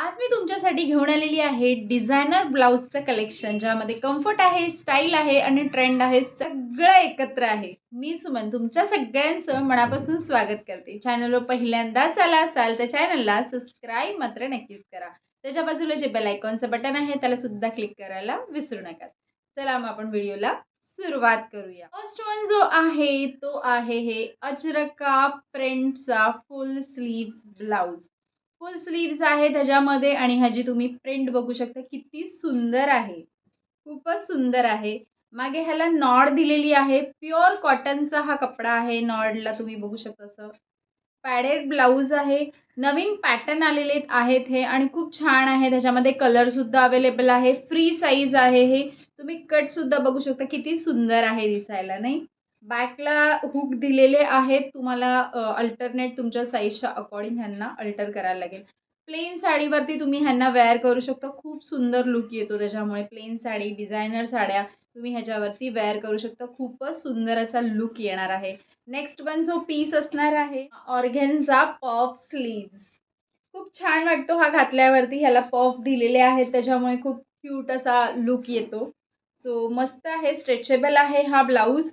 आज मी तुमच्यासाठी घेऊन आलेली आहे डिझायनर ब्लाऊजचं कलेक्शन ज्यामध्ये कम्फर्ट आहे स्टाईल आहे आणि ट्रेंड आहे सगळं एकत्र आहे. मी सुमन तुमच्या सगळ्यांचं मनापासून स्वागत करते. चॅनलवर पहिल्यांदाच आला असाल तर चॅनलला सबस्क्राईब मात्र नक्कीच करा. त्याच्या बाजूला जे बेल आयकॉनचं बटन आहे त्याला सुद्धा क्लिक करायला विसरू नका. चला मग आपण व्हिडिओला सुरुवात करूया. फर्स्ट वन जो आहे तो आहे हे Ajrakh प्रिंटचा full sleeves blouse full sleeves आहे त्याच्यामध्ये आणि ह्याची तुम्ही प्रिंट बघू शकता किती सुंदर आहे. खूपच सुंदर आहे. मागे ह्याला नॉड दिलेली आहे. प्युअर कॉटनचा हा कपडा आहे नॉडला तुम्ही बघू शकता असं. पॅडेड ब्लाऊज आहे. नवीन पॅटर्न आलेले आहेत हे आणि खूप छान आहे. त्याच्यामध्ये कलरसुद्धा अवेलेबल आहे. फ्री साईज आहे हे. तुम्ही कटसुद्धा बघू शकता किती सुंदर आहे दिसायला नाही? बॅकला हुक दिलेले आहेत. तुम्हाला अल्टरनेट तुमच्या साईजच्या अकॉर्डिंग ह्यांना अल्टर करायला लागेल. प्लेन साडीवरती तुम्ही ह्यांना वेअर करू शकता. खूप सुंदर लुक येतो त्याच्यामुळे. प्लेन साडी डिझायनर साड्या तुम्ही ह्याच्यावरती वेअर करू शकता. खूपच सुंदर असा लुक येणार आहे. नेक्स्ट वन जो पीस असणार आहे ऑर्गेन्झा पॉप स्लीव्स खूप छान वाटतो हा घातल्यावरती. ह्याला पॉफ दिलेले आहेत. त्याच्यामुळे खूप क्यूट असा लुक येतो. सो मस्त आहे. स्ट्रेचेबल आहे हा ब्लाऊज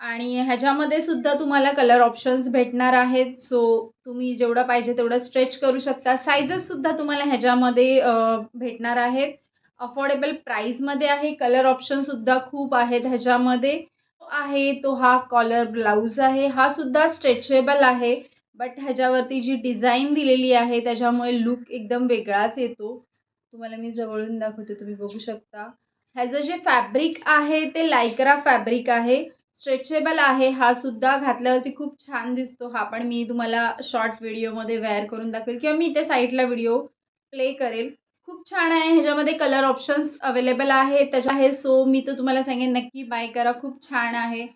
आणि ह्याच्यामध्ये सुद्धा तुम्हाला कलर ऑप्शन्स भेटणार आहेत. सो तुम्ही जेवढं पाहिजे तेवढं स्ट्रेच करू शकता. सायझेससुद्धा तुम्हाला ह्याच्यामध्ये भेटणार आहेत. अफोर्डेबल प्राईजमध्ये आहे. कलर ऑप्शनसुद्धा खूप आहेत ह्याच्यामध्ये. आहे तो हा कॉलर ब्लाऊज आहे. हा सुद्धा स्ट्रेचेबल आहे. बट ह्याच्यावरती जी डिझाईन दिलेली आहे त्याच्यामुळे लुक एकदम वेगळाच येतो. तुम्हाला मी जवळून दाखवते तुम्ही बघू शकता. ह्याचं जे फॅब्रिक आहे ते लायक्रा फॅब्रिक आहे. स्ट्रेचेबल आहे हा सुद्धा घातल्यावरती खूप छान दिसतो हा पण मी तुम्हाला शॉर्ट व्हिडिओमध्ये वेअर करून दाखवेल किंवा मी इथे साईडला व्हिडिओ प्ले करेल. खूप छान आहे ह्याच्यामध्ये कलर ऑप्शन्स अवेलेबल आहेत त्याच्या आहे सो मी तर तुम्हाला सांगेन नक्की बाय करा खूप छान आहे.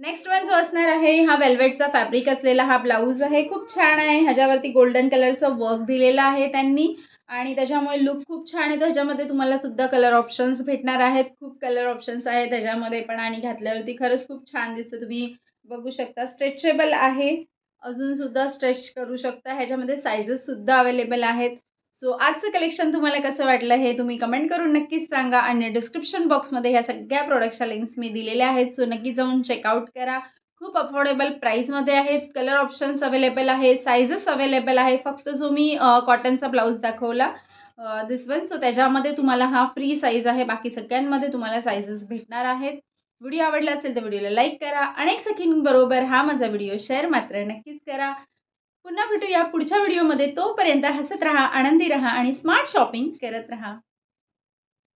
नेक्स्ट वन जो असणार आहे हा वेल्वेटचा फॅब्रिक असलेला हा ब्लाऊज आहे खूप छान आहे ह्याच्यावरती गोल्डन कलरचं वर्क दिलेलं आहे त्यांनी. आणि त्याच्यामुळे लुक खूप छान आहे. त्याच्यामध्ये तुम्हाला सुद्धा कलर ऑप्शन्स भेटणार आहेत. खूप कलर ऑप्शन्स आहेत त्याच्यामध्ये पण आणि घातल्यावरती खरंच खूप छान दिसतं. तुम्ही बघू शकता स्ट्रेचेबल आहे. अजून सुद्धा स्ट्रेच करू शकता. ह्याच्यामध्ये सायझेससुद्धा अवेलेबल आहेत. सो आजचं कलेक्शन तुम्हाला कसं वाटलं हे तुम्ही कमेंट करून नक्कीच सांगा. आणि डिस्क्रिप्शन बॉक्समध्ये ह्या सगळ्या प्रोडक्टच्या लिंक्स मी दिलेल्या आहेत. सो नक्की जाऊन चेकआउट करा. खूप अफोर्डेबल प्राईसमध्ये आहेत. कलर ऑप्शन्स अवेलेबल आहे साईजेस अवेलेबल आहे फक्त जो मी कॉटनचा ब्लाऊज दाखवला दिस वन सो त्याच्यामध्ये तुम्हाला हा फ्री साईज आहे. बाकी सगळ्यांमध्ये तुम्हाला साईजेस भेटणार आहेत. व्हिडिओ आवडला असेल तर व्हिडिओला लाईक करा. अनेक सखींबरोबर हा माझा व्हिडिओ शेअर मात्र नक्कीच करा. पुन्हा भेटूया पुढच्या व्हिडिओमध्ये तोपर्यंत हसत राहा आनंदी राहा आणि स्मार्ट शॉपिंग करत राहा.